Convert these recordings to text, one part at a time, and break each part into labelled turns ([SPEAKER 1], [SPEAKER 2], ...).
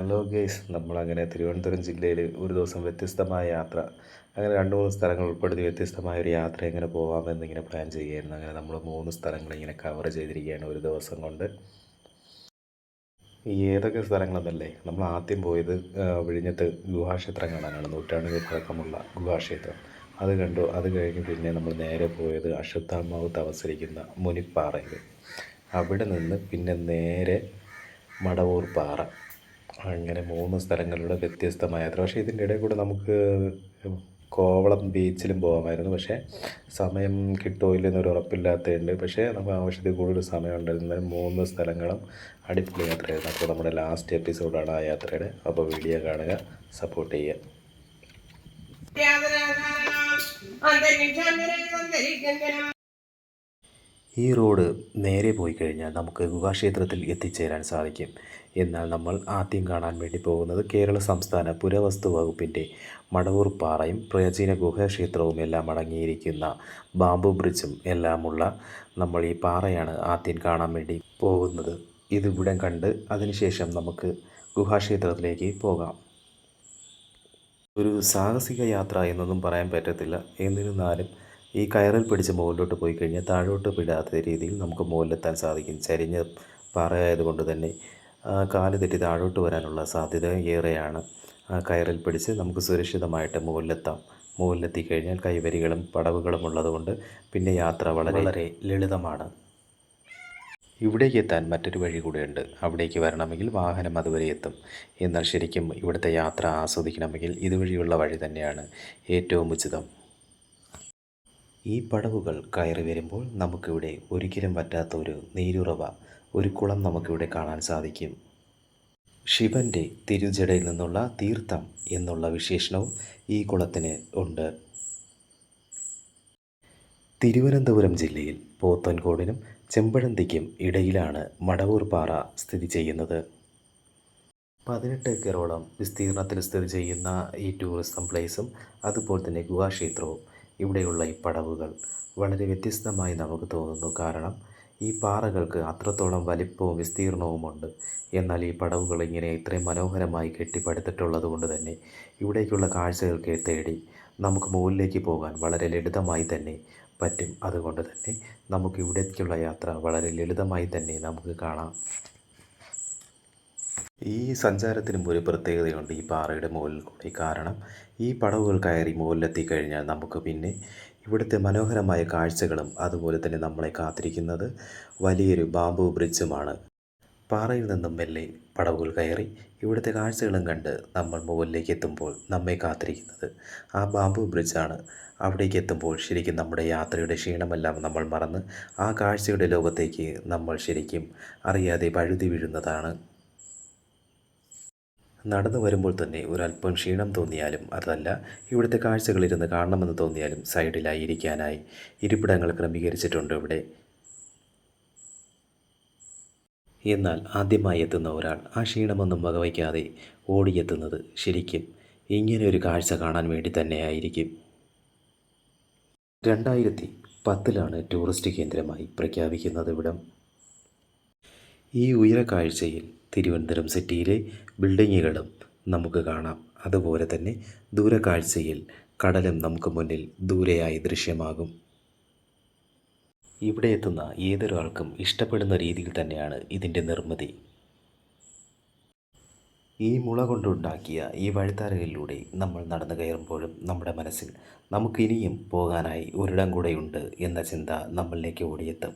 [SPEAKER 1] Hello guys നമ്മളങ്ങനെ തിരുവനന്തപുരം ജില്ലയിൽ ഒരു ദിവസം വ്യത്യസ്തമായ യാത്ര അങ്ങനെ രണ്ട് മൂന്ന് സ്ഥലങ്ങൾ ഉൾപ്പെടുത്തി വ്യത്യസ്തമായ ഒരു യാത്ര എങ്ങനെ പോകാമെന്നിങ്ങനെ പ്ലാൻ ചെയ്യുകയായിരുന്നു. അങ്ങനെ നമ്മൾ മൂന്ന് സ്ഥലങ്ങൾ ഇങ്ങനെ കവർ ചെയ്തിരിക്കുകയാണ് ഒരു ദിവസം കൊണ്ട്. ഈ ഏതൊക്കെ സ്ഥലങ്ങളെന്നല്ലേ? നമ്മൾ ആദ്യം പോയത് വിഴിഞ്ഞത്ത് ഗുഹാക്ഷേത്രം കാണാനാണ് നൂറ്റാണ്ടുകൾ പഴക്കമുള്ള ഗുഹാക്ഷേത്രം. അത് കണ്ടു. അത് കഴിഞ്ഞ് പിന്നെ നമ്മൾ നേരെ പോയത് അശ്വത്ഥാമാവ് താമസിക്കുന്ന മുനിപ്പാറയിൽ അവിടെ നിന്ന് പിന്നെ നേരെ മടവൂർ പാറ. അങ്ങനെ മൂന്ന് സ്ഥലങ്ങളിലൂടെ വ്യത്യസ്തമായ യാത്ര പക്ഷേ ഇതിന്റെ ഇടയിൽ കൂടെ നമുക്ക് കോവളം ബീച്ചിലും പോകാമായിരുന്നു പക്ഷേ സമയം കിട്ടുമോ ഇല്ലെന്നൊരു ഉറപ്പില്ലാത്തതുണ്ട്. പക്ഷേ നമുക്ക് ആവശ്യത്തിൽ കൂടുതൽ സമയം ഉണ്ടായിരുന്നു മൂന്ന് സ്ഥലങ്ങളും അടിപൊളി യാത്രയായിരുന്നു. അപ്പോൾ നമ്മുടെ ലാസ്റ്റ് എപ്പിസോഡാണ് ആ യാത്രയുടെ. അപ്പോൾ വീഡിയോ കാണുക സപ്പോർട്ട് ചെയ്യുക. ഈ റോഡ് നേരെ പോയി കഴിഞ്ഞാൽ നമുക്ക് ഗുഹാക്ഷേത്രത്തിൽ എത്തിച്ചേരാൻ സാധിക്കും. എന്നാൽ നമ്മൾ ആദ്യം കാണാൻ വേണ്ടി പോകുന്നത് കേരള സംസ്ഥാന പുരവസ്തു വകുപ്പിന്റെ മടവൂർ പാറയും പ്രാചീന ഗുഹാക്ഷേത്രവും എല്ലാം അടങ്ങിയിരിക്കുന്ന ബാംബു ബ്രിഡ്ജും എല്ലാമുള്ള നമ്മൾ ഈ പാറയാണ് ആദ്യം കാണാൻ വേണ്ടി പോകുന്നത്. ഇതിവിടം കണ്ട് അതിനുശേഷം നമുക്ക് ഗുഹാക്ഷേത്രത്തിലേക്ക് പോകാം. ഒരു സാഹസിക യാത്ര എന്നൊന്നും പറയാൻ പറ്റത്തില്ല. എന്നിരുന്നാലും ഈ കയറിൽ പിടിച്ച് മുകളിലോട്ട് പോയി കഴിഞ്ഞാൽ താഴോട്ട് വിടാത്ത രീതിയിൽ നമുക്ക് മുകളിലെത്താൻ സാധിക്കും. ചരിഞ്ഞ പാറയായതുകൊണ്ട് തന്നെ കാൽ തെറ്റി താഴോട്ട് വരാനുള്ള സാധ്യത ഏറെയാണ്. കയറിൽ പിടിച്ച് നമുക്ക് സുരക്ഷിതമായിട്ട് മുകളിലെത്താം. മുകളിലെത്തി കഴിഞ്ഞാൽ കൈവരികളും പടവുകളും ഉള്ളതുകൊണ്ട് പിന്നെ യാത്ര വളരെ വളരെ ലളിതമാണ്. ഇവിടേക്ക് എത്താൻ മറ്റൊരു വഴി കൂടെയുണ്ട്. അവിടേക്ക് വരണമെങ്കിൽ വാഹനം അതുവരെ എത്തും. എന്നാൽ ശരിക്കും ഇവിടുത്തെ യാത്ര ആസ്വദിക്കണമെങ്കിൽ ഇതുവഴിയുള്ള വഴി തന്നെയാണ് ഏറ്റവും ഉചിതം. ഈ പടവുകൾ കയറി വരുമ്പോൾ നമുക്കിവിടെ ഒരിക്കലും പറ്റാത്ത ഒരു നീരുറവ ഒരു കുളം നമുക്കിവിടെ കാണാൻ സാധിക്കും. ശിവന്റെ തിരുജടയിൽ നിന്നുള്ള തീർത്ഥം എന്നുള്ള വിശേഷണവും ഈ കുളത്തിന് ഉണ്ട്. തിരുവനന്തപുരം ജില്ലയിൽ പോത്തൻകോടിനും ചെമ്പഴന്തിക്കും ഇടയിലാണ് മടവൂർ പാറ സ്ഥിതി ചെയ്യുന്നത്. പതിനെട്ട് ഏക്കറോളം വിസ്തീർണത്തിൽ സ്ഥിതി ചെയ്യുന്ന ഈ ടൂറിസം പ്ലേസും അതുപോലെ തന്നെ ഗുഹാക്ഷേത്രവും ഇവിടെയുള്ള ഈ പടവുകൾ വളരെ വ്യത്യസ്തമായി നമുക്ക് തോന്നുന്നു. കാരണം ഈ പാറകൾക്ക് അത്രത്തോളം വലിപ്പവും വിസ്തീർണവുമുണ്ട്. എന്നാൽ ഈ പടവുകൾ ഇങ്ങനെ ഇത്രയും മനോഹരമായി കെട്ടിപ്പടുത്തിട്ടുള്ളത് കൊണ്ട് തന്നെ ഇവിടേക്കുള്ള കാഴ്ചകൾക്ക് തേടി നമുക്ക് മുകളിലേക്ക് പോകാൻ വളരെ ലളിതമായി തന്നെ പറ്റും. അതുകൊണ്ട് തന്നെ നമുക്ക് ഇവിടേക്കുള്ള യാത്ര വളരെ ലളിതമായി തന്നെ നമുക്ക് കാണാം. ഈ സഞ്ചാരത്തിനും ഒരു പ്രത്യേകതയുണ്ട് ഈ പാറയുടെ മുകളിൽ കൂടി. കാരണം ഈ പടവുകൾ കയറി മുകളിലെത്തി കഴിഞ്ഞാൽ നമുക്ക് പിന്നെ ഇവിടുത്തെ മനോഹരമായ കാഴ്ചകളും അതുപോലെ തന്നെ നമ്മളെ കാത്തിരിക്കുന്നത് വലിയൊരു ബാംബു ബ്രിഡ്ജുമാണ്. പാറയിൽ നിന്നും മെല്ലെ പടവുകൾ കയറി ഇവിടുത്തെ കാഴ്ചകളും കണ്ട് നമ്മൾ മുകളിലേക്ക് എത്തുമ്പോൾ നമ്മെ കാത്തിരിക്കുന്നത് ആ ബാംബു ബ്രിഡ്ജാണ്. അവിടേക്ക് എത്തുമ്പോൾ ശരിക്കും നമ്മുടെ യാത്രയുടെ ക്ഷീണമെല്ലാം നമ്മൾ മറന്ന് ആ കാഴ്ചയുടെ ലോകത്തേക്ക് നമ്മൾ ശരിക്കും അറിയാതെ പഴുതി വീഴുന്നതാണ് നടന്നു വരുമ്പോൾ തന്നെ ഒരല്പം ക്ഷീണം തോന്നിയാലും അതല്ല ഇവിടുത്തെ കാഴ്ചകളിരുന്ന് കാണണമെന്ന് തോന്നിയാലും സൈഡിലായി ഇരിക്കാനായി ഇരിപ്പിടങ്ങൾ ക്രമീകരിച്ചിട്ടുണ്ട് ഇവിടെ. എന്നാൽ ആദ്യമായി എത്തുന്ന ഒരാൾ ആ ക്ഷീണമൊന്നും വകവയ്ക്കാതെ ഓടിയെത്തുന്നത് ശരിക്കും ഇങ്ങനെ ഒരു കാഴ്ച കാണാൻ വേണ്ടി തന്നെയായിരിക്കും. രണ്ടായിരത്തി പത്തിലാണ് ടൂറിസ്റ്റ് കേന്ദ്രമായി പ്രഖ്യാപിക്കുന്നത് ഇവിടം. ഈ ഉയരക്കാഴ്ചയിൽ തിരുവനന്തപുരം സിറ്റിയിലെ ബിൽഡിങ്ങുകളും നമുക്ക് കാണാം. അതുപോലെ തന്നെ ദൂരക്കാഴ്ചയിൽ കടലും നമുക്ക് മുന്നിൽ ദൂരെയായി ദൃശ്യമാകും. ഇവിടെ എത്തുന്ന ഏതൊരാൾക്കും ഇഷ്ടപ്പെടുന്ന രീതിയിൽ തന്നെയാണ് ഇതിന്റെ നിർമ്മിതി. ഈ മുള കൊണ്ടുണ്ടാക്കിയ ഈ വഴിത്താരകളിലൂടെ നമ്മൾ നടന്നു കയറുമ്പോഴും നമ്മുടെ മനസ്സിൽ നമുക്കിനിയും പോകാനായി ഒരിടം കൂടെയുണ്ട് എന്ന ചിന്ത നമ്മളിലേക്ക് ഓടിയെത്തും.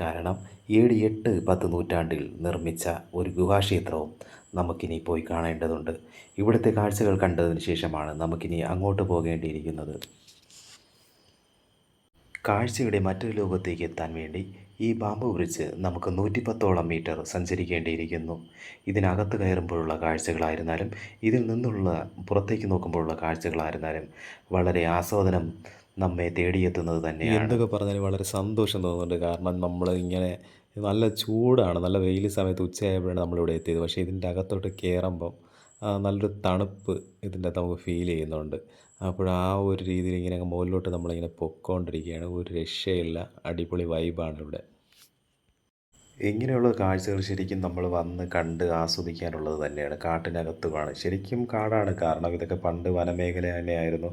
[SPEAKER 1] കാരണം ഏഴ് എട്ട് പത്ത് നൂറ്റാണ്ടിൽ നിർമ്മിച്ച ഒരു ഗുഹാക്ഷേത്രവും നമുക്കിനി പോയി കാണേണ്ടതുണ്ട്. ഇവിടുത്തെ കാഴ്ചകൾ കണ്ടതിന് ശേഷമാണ് നമുക്കിനി അങ്ങോട്ട് പോകേണ്ടിയിരിക്കുന്നത്. കാഴ്ചയുടെ മറ്റൊരു ലോകത്തേക്ക് എത്താൻ വേണ്ടി ഈ ബാംബു ബ്രിഡ്ജ് നമുക്ക് നൂറ്റിപ്പത്തോളം മീറ്റർ സഞ്ചരിക്കേണ്ടിയിരിക്കുന്നു. ഇതിനകത്ത് കയറുമ്പോഴുള്ള കാഴ്ചകളായിരുന്നാലും ഇതിൽ നിന്നുള്ള പുറത്തേക്ക് നോക്കുമ്പോഴുള്ള കാഴ്ചകളായിരുന്നാലും വളരെ ആസ്വാദനം നമ്മെ തേടിയെത്തുന്നത് തന്നെയാണ്.
[SPEAKER 2] എന്തൊക്കെ പറഞ്ഞാലും വളരെ സന്തോഷം തോന്നുന്നുണ്ട്. കാരണം നമ്മൾ ഇങ്ങനെ നല്ല ചൂടാണ്. നല്ല വെയിൽ സമയത്ത് ഉച്ചയായപ്പോഴാണ് നമ്മളിവിടെ എത്തിയത്. പക്ഷേ ഇതിന്റെ അകത്തോട്ട് കയറുമ്പം നല്ലൊരു തണുപ്പ് ഇതിന്റെ അകത്ത് നമുക്ക് ഫീൽ ചെയ്യുന്നുണ്ട്. അപ്പോൾ ആ ഒരു രീതിയിൽ ഇങ്ങനെ മുകളിലോട്ട് നമ്മളിങ്ങനെ പൊക്കോണ്ടിരിക്കുകയാണ്. ഒരു രക്ഷയില്ല. അടിപൊളി വൈബാണ് ഇവിടെ.
[SPEAKER 1] ഇങ്ങനെയുള്ള കാഴ്ചകൾ ശരിക്കും നമ്മൾ വന്ന് കണ്ട് ആസ്വദിക്കാനുള്ളത് തന്നെയാണ് കാട്ടിനകത്തുമാണ്. ശരിക്കും കാടാണ്. കാരണം ഇതൊക്കെ പണ്ട് വനമേഖല തന്നെയായിരുന്നു.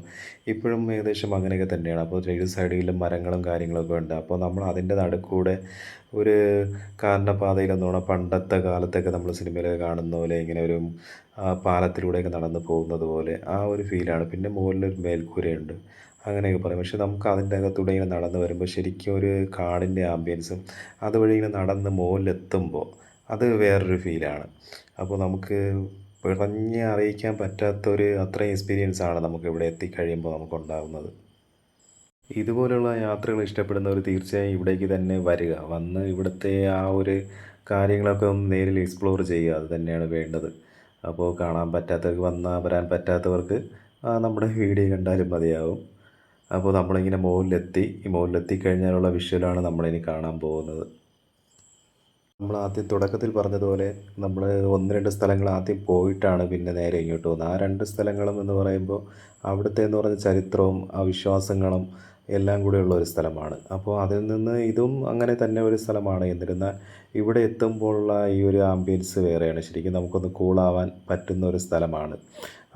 [SPEAKER 1] ഇപ്പോഴും ഏകദേശം അങ്ങനെയൊക്കെ തന്നെയാണ്. അപ്പോൾ ഇരു സൈഡിലും മരങ്ങളും കാര്യങ്ങളൊക്കെ ഉണ്ട്. അപ്പോൾ നമ്മൾ അതിന്റെ നടുക്കൂടെ ഒരു കാനനപാതയിലെന്ന് പറഞ്ഞാൽ പണ്ടത്തെ കാലത്തൊക്കെ നമ്മൾ സിനിമയിലൊക്കെ കാണുന്ന പോലെ ഇങ്ങനെ ഒരു പാലത്തിലൂടെയൊക്കെ നടന്ന് പോകുന്നത് പോലെ ആ ഒരു ഫീലാണ് പിന്നെ മുകളിലൊരു മേൽക്കൂരയുണ്ട്. അങ്ങനെയൊക്കെ പറയും. പക്ഷെ നമുക്ക് അതിന്റെ അകത്തൂടെ ഇങ്ങനെ നടന്ന് വരുമ്പോൾ ശരിക്കും ഒരു കാടിന്റെ ആംബിയൻസും അതുവഴി ഇങ്ങനെ നടന്ന് മുകളിലെത്തുമ്പോൾ അത് വേറൊരു ഫീലാണ് അപ്പോൾ നമുക്ക് പറഞ്ഞ് അറിയിക്കാൻ പറ്റാത്തൊരു അത്രയും എക്സ്പീരിയൻസ് ആണ് നമുക്ക് ഇവിടെ എത്തിക്കഴിയുമ്പോൾ നമുക്കുണ്ടാകുന്നത് ഇതുപോലുള്ള യാത്രകൾ ഇഷ്ടപ്പെടുന്നവർ തീർച്ചയായും ഇവിടേക്ക് തന്നെ വരിക. വന്ന് ഇവിടുത്തെ ആ ഒരു കാര്യങ്ങളൊക്കെ ഒന്ന് നേരിൽ എക്സ്പ്ലോർ ചെയ്യുക. അത് തന്നെയാണ് വേണ്ടത്. അപ്പോൾ കാണാൻ പറ്റാത്തവർക്ക് വന്നാൽ വരാൻ പറ്റാത്തവർക്ക് നമ്മുടെ വീഡിയോ കണ്ടാലും മതിയാവും. അപ്പോൾ നമ്മളിങ്ങനെ മുകളിലെത്തി. ഈ മുകളിലെത്തി കഴിഞ്ഞാലുള്ള വിഷ്വലാണ് നമ്മളിനി കാണാൻ പോകുന്നത്. നമ്മൾ ആദ്യം തുടക്കത്തിൽ പറഞ്ഞതുപോലെ നമ്മൾ ഒന്ന് രണ്ട് സ്ഥലങ്ങൾ ആദ്യം പോയിട്ടാണ് പിന്നെ നേരെ ഇങ്ങോട്ട് പോകുന്നത് ആ രണ്ട് സ്ഥലങ്ങളും എന്ന് പറയുമ്പോൾ അവിടുത്തെ എന്ന് പറഞ്ഞ ചരിത്രവും ആ വിശ്വാസങ്ങളും എല്ലാം കൂടെയുള്ള ഒരു സ്ഥലമാണ്. അപ്പോൾ അതിൽ നിന്ന് ഇതും അങ്ങനെ തന്നെ ഒരു സ്ഥലമാണ്. എന്നിരുന്നാൽ ഇവിടെ എത്തുമ്പോഴുള്ള ഈ ഒരു ആംബിയൻസ് വേറെയാണ്. ശരിക്കും നമുക്കൊന്ന് കൂളാവാൻ പറ്റുന്ന ഒരു സ്ഥലമാണ്.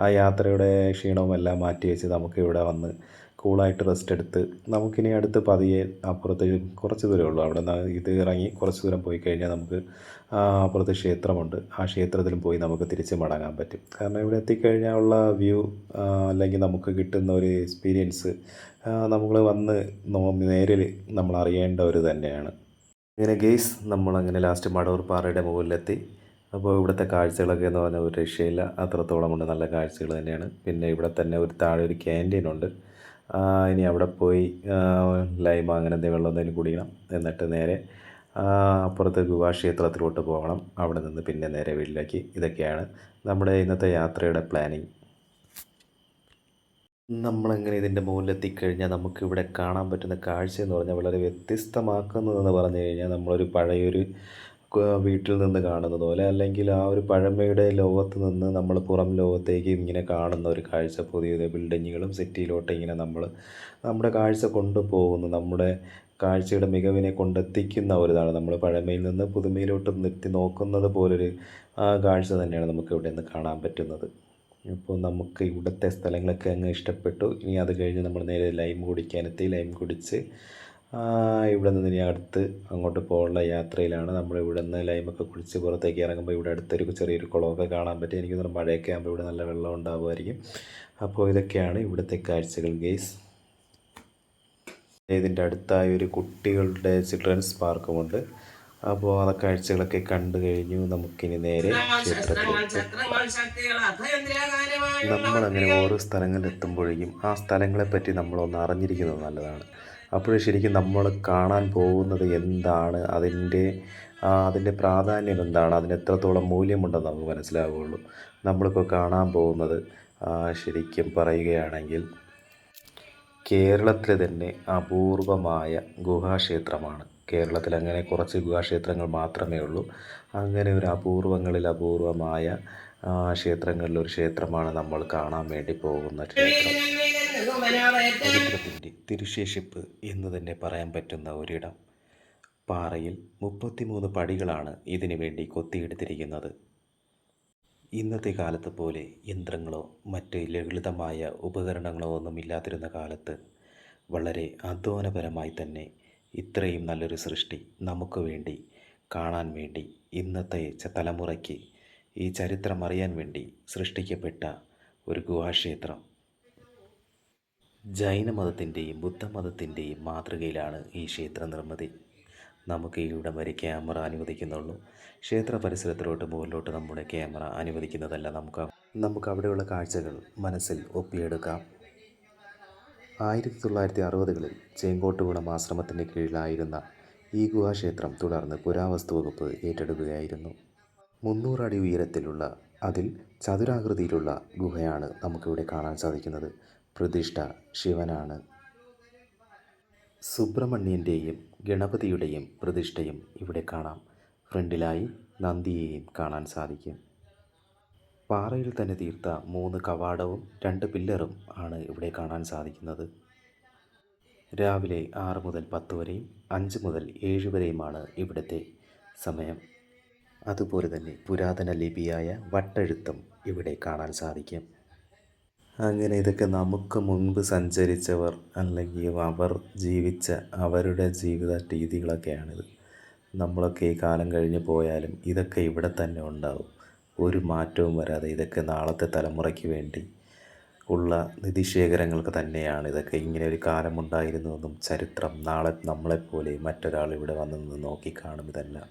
[SPEAKER 1] ആ യാത്രയുടെ ക്ഷീണവും എല്ലാം മാറ്റി വെച്ച് നമുക്ക് ഇവിടെ വന്ന് കൂളായിട്ട് റെസ്റ്റ് എടുത്ത് നമുക്കിനി അടുത്ത് പതിയെ അപ്പുറത്ത് കുറച്ച് ദൂരമേ ഉള്ളൂ അവിടെ നിന്ന് ഇത് ഇറങ്ങി കുറച്ച് ദൂരം പോയി കഴിഞ്ഞാൽ നമുക്ക് അപ്പുറത്ത് ക്ഷേത്രമുണ്ട്. ആ ക്ഷേത്രത്തിലും പോയി നമുക്ക് തിരിച്ച് മടങ്ങാൻ പറ്റും. കാരണം ഇവിടെ എത്തിക്കഴിഞ്ഞാൽ ഉള്ള വ്യൂ അല്ലെങ്കിൽ നമുക്ക് കിട്ടുന്ന ഒരു എക്സ്പീരിയൻസ് നമ്മൾ വന്ന് നേരിൽ നമ്മൾ അറിയേണ്ട ഒരു തന്നെയാണ്. അങ്ങനെ ഗെയ്സ് നമ്മളങ്ങനെ ലാസ്റ്റ് മടവൂർ പാറയുടെ മുകളിലെത്തി. അപ്പോൾ ഇവിടുത്തെ കാഴ്ചകളൊക്കെ എന്ന് പറഞ്ഞാൽ ഒരു രക്ഷയില്ല. അത്രത്തോളം ഉണ്ട്. നല്ല കാഴ്ചകൾ തന്നെയാണ്. പിന്നെ ഇവിടെ തന്നെ ഒരു താഴെ ഒരു ക്യാന്റീൻ ഉണ്ട്. ഇനി അവിടെ പോയി ലൈമ അങ്ങനെ എന്തെങ്കിലും വെള്ളം എന്തെങ്കിലും കുടിക്കണം. എന്നിട്ട് നേരെ അപ്പുറത്തെ ഗുഹാക്ഷേത്രത്തിലോട്ട് പോകണം. അവിടെ നിന്ന് പിന്നെ നേരെ വീട്ടിലേക്ക്. ഇതൊക്കെയാണ് നമ്മുടെ ഇന്നത്തെ യാത്രയുടെ പ്ലാനിങ് നമ്മളങ്ങനെ ഇതിന്റെ മുകളിലെത്തിക്കഴിഞ്ഞാൽ നമുക്കിവിടെ കാണാൻ പറ്റുന്ന കാഴ്ച എന്ന് പറഞ്ഞാൽ വളരെ വ്യത്യസ്തമാക്കുന്നതെന്ന് പറഞ്ഞു കഴിഞ്ഞാൽ നമ്മളൊരു പഴയൊരു വീട്ടിൽ നിന്ന് കാണുന്നത് പോലെ അല്ലെങ്കിൽ ആ ഒരു പഴമയുടെ ലോകത്ത് നിന്ന് നമ്മൾ പുറം ലോകത്തേക്ക് ഇങ്ങനെ കാണുന്ന ഒരു കാഴ്ച പുതിയ പുതിയ ബിൽഡിങ്ങുകളും സിറ്റിയിലോട്ട് ഇങ്ങനെ നമ്മൾ നമ്മുടെ കാഴ്ച കൊണ്ടുപോകുന്നു. നമ്മുടെ കാഴ്ചയുടെ മികവിനെ കൊണ്ടെത്തിക്കുന്ന ഒരു ഇതാണ് നമ്മൾ പഴമയിൽ നിന്ന് പുതുമയിലോട്ട് നിർത്തി നോക്കുന്നത് പോലൊരു ആ കാഴ്ച തന്നെയാണ് നമുക്ക് ഇവിടെ നിന്ന് കാണാൻ പറ്റുന്നത്. ഇപ്പോൾ നമുക്ക് ഇവിടുത്തെ സ്ഥലങ്ങളൊക്കെ അങ്ങ് ഇഷ്ടപ്പെട്ടു. ഇനി അത് കഴിഞ്ഞ് നമ്മൾ നേരെ ലൈം കുടിക്കാനെത്തി ലൈം കുടിച്ച് ഇവിടെ നിന്ന് ഇനി അടുത്ത് അങ്ങോട്ട് പോകാനുള്ള യാത്രയിലാണ്. നമ്മൾ ഇവിടെ നിന്ന് ലൈമൊക്കെ കുടിച്ച് പുറത്തേക്ക് ഇറങ്ങുമ്പോൾ ഇവിടെ അടുത്തൊരു ചെറിയൊരു കുളമൊക്കെ കാണാൻ പറ്റും. എനിക്ക് തോന്നുന്നു മഴയൊക്കെ ആകുമ്പോൾ ഇവിടെ നല്ല വെള്ളം ഉണ്ടാകുമായിരിക്കും അപ്പോൾ ഇതൊക്കെയാണ് ഇവിടുത്തെ കാഴ്ചകൾ ഗെയ്സ് ഇതിന്റെ അടുത്തായി ഒരു കുട്ടികളുടെ ചിൽഡ്രൻസ് പാർക്കുമുണ്ട്. അപ്പോൾ ആ കാഴ്ചകളൊക്കെ കണ്ടു കഴിഞ്ഞു. നമുക്കിനി നേരെ ക്ഷേത്രത്തിലേക്ക് നമ്മളങ്ങനെ ഓരോ സ്ഥലങ്ങളിൽ എത്തുമ്പോഴേക്കും ആ സ്ഥലങ്ങളെപ്പറ്റി നമ്മളൊന്ന് അറിഞ്ഞിരിക്കുന്നത് നല്ലതാണ്. അപ്പോൾ ശരിക്കും നമ്മൾ കാണാൻ പോകുന്നത് എന്താണ്? അതിന്റെ അതിന്റെ പ്രാധാന്യം എന്താണ്? അതിന് എത്രത്തോളം മൂല്യമുണ്ടെന്ന് നമുക്ക് മനസ്സിലാവുകയുള്ളൂ നമ്മളിപ്പോൾ കാണാൻ പോകുന്നത് ശരിക്കും പറയുകയാണെങ്കിൽ കേരളത്തിലെ തന്നെ അപൂർവമായ ഗുഹാക്ഷേത്രമാണ്. കേരളത്തിൽ അങ്ങനെ കുറച്ച് ഗുഹാക്ഷേത്രങ്ങൾ മാത്രമേ ഉള്ളൂ. അങ്ങനെ ഒരു അപൂർവങ്ങളിൽ അപൂർവമായ ക്ഷേത്രങ്ങളിലൊരു ക്ഷേത്രമാണ് നമ്മൾ കാണാൻ വേണ്ടി പോകുന്ന ക്ഷേത്രം. ചരിത്രത്തിന്റെ തിരുശേഷിപ്പ് എന്ന് തന്നെ പറയാൻ പറ്റുന്ന ഒരിടം. പാറയിൽ മുപ്പത്തിമൂന്ന് പടികളാണ് ഇതിനു വേണ്ടി കൊത്തിയെടുത്തിരിക്കുന്നത്. ഇന്നത്തെ കാലത്ത് പോലെ യന്ത്രങ്ങളോ മറ്റ് ലളിതമായ ഉപകരണങ്ങളോ ഒന്നും ഇല്ലാതിരുന്ന കാലത്ത് വളരെ അധ്വാനപരമായി തന്നെ ഇത്രയും നല്ലൊരു സൃഷ്ടി നമുക്ക് വേണ്ടി കാണാൻ വേണ്ടി ഇന്നത്തെ തലമുറയ്ക്ക് ഈ ചരിത്രം അറിയാൻ വേണ്ടി സൃഷ്ടിക്കപ്പെട്ട ഒരു ഗുഹാക്ഷേത്രം. ജൈനമതത്തിന്റെയും ബുദ്ധമതത്തിന്റെയും മാതൃകയിലാണ് ഈ ക്ഷേത്ര നിർമ്മിതി. നമുക്ക് ഇവിടം വരെ ക്യാമറ അനുവദിക്കുന്നുള്ളൂ. ക്ഷേത്ര പരിസരത്തിലോട്ട് മുകളിലോട്ട് നമ്മുടെ ക്യാമറ അനുവദിക്കുന്നതല്ല. നമുക്ക് നമുക്ക് അവിടെയുള്ള കാഴ്ചകൾ മനസ്സിൽ ഒപ്പിയെടുക്കാം. ആയിരത്തി തൊള്ളായിരത്തി അറുപതുകളിൽ ചേങ്കോട്ടുകുളം ആശ്രമത്തിന്റെ കീഴിലായിരുന്ന ഈ ഗുഹാക്ഷേത്രം തുടർന്ന് പുരാവസ്തു വകുപ്പ് ഏറ്റെടുക്കുകയായിരുന്നു. മുന്നൂറടി ഉയരത്തിലുള്ള അതിൽ ചതുരാകൃതിയിലുള്ള ഗുഹയാണ് നമുക്കിവിടെ കാണാൻ സാധിക്കുന്നത്. പ്രതിഷ്ഠ ശിവനാണ്. സുബ്രഹ്മണ്യന്റെയും ഗണപതിയുടെയും പ്രതിഷ്ഠയും ഇവിടെ കാണാം. ഫ്രണ്ടിലായി നന്ദിയെയും കാണാൻ സാധിക്കും. പാറയിൽ തന്നെ തീർത്ത മൂന്ന് കവാടവും രണ്ട് പില്ലറും ആണ് ഇവിടെ കാണാൻ സാധിക്കുന്നത്. രാവിലെ ആറ് മുതൽ പത്ത് വരെയും അഞ്ച് മുതൽ ഏഴ് വരെയുമാണ് ഇവിടുത്തെ സമയം. അതുപോലെ തന്നെ പുരാതന ലിപിയായ വട്ടെഴുത്തും ഇവിടെ കാണാൻ സാധിക്കും. അങ്ങനെ ഇതൊക്കെ നമുക്ക് മുൻപ് സഞ്ചരിച്ചവർ അല്ലെങ്കിൽ അവർ ജീവിച്ച അവരുടെ ജീവിത രീതികളൊക്കെയാണിത്. നമ്മളൊക്കെ ഈ കാലം കഴിഞ്ഞ് പോയാലും ഇതൊക്കെ ഇവിടെ തന്നെ ഉണ്ടാവും. ഒരു മാറ്റവും വരാതെ ഇതൊക്കെ നാളത്തെ തലമുറയ്ക്ക് വേണ്ടി ഉള്ള നിധിശേഖരങ്ങൾക്ക് തന്നെയാണ് ഇതൊക്കെ. ഇങ്ങനെ ഒരു കാലമുണ്ടായിരുന്നുവെന്നും ചരിത്രം നാളെ നമ്മളെപ്പോലെ മറ്റൊരാൾ ഇവിടെ വന്ന് നിന്ന് നോക്കിക്കാണും ഇതെല്ലാം.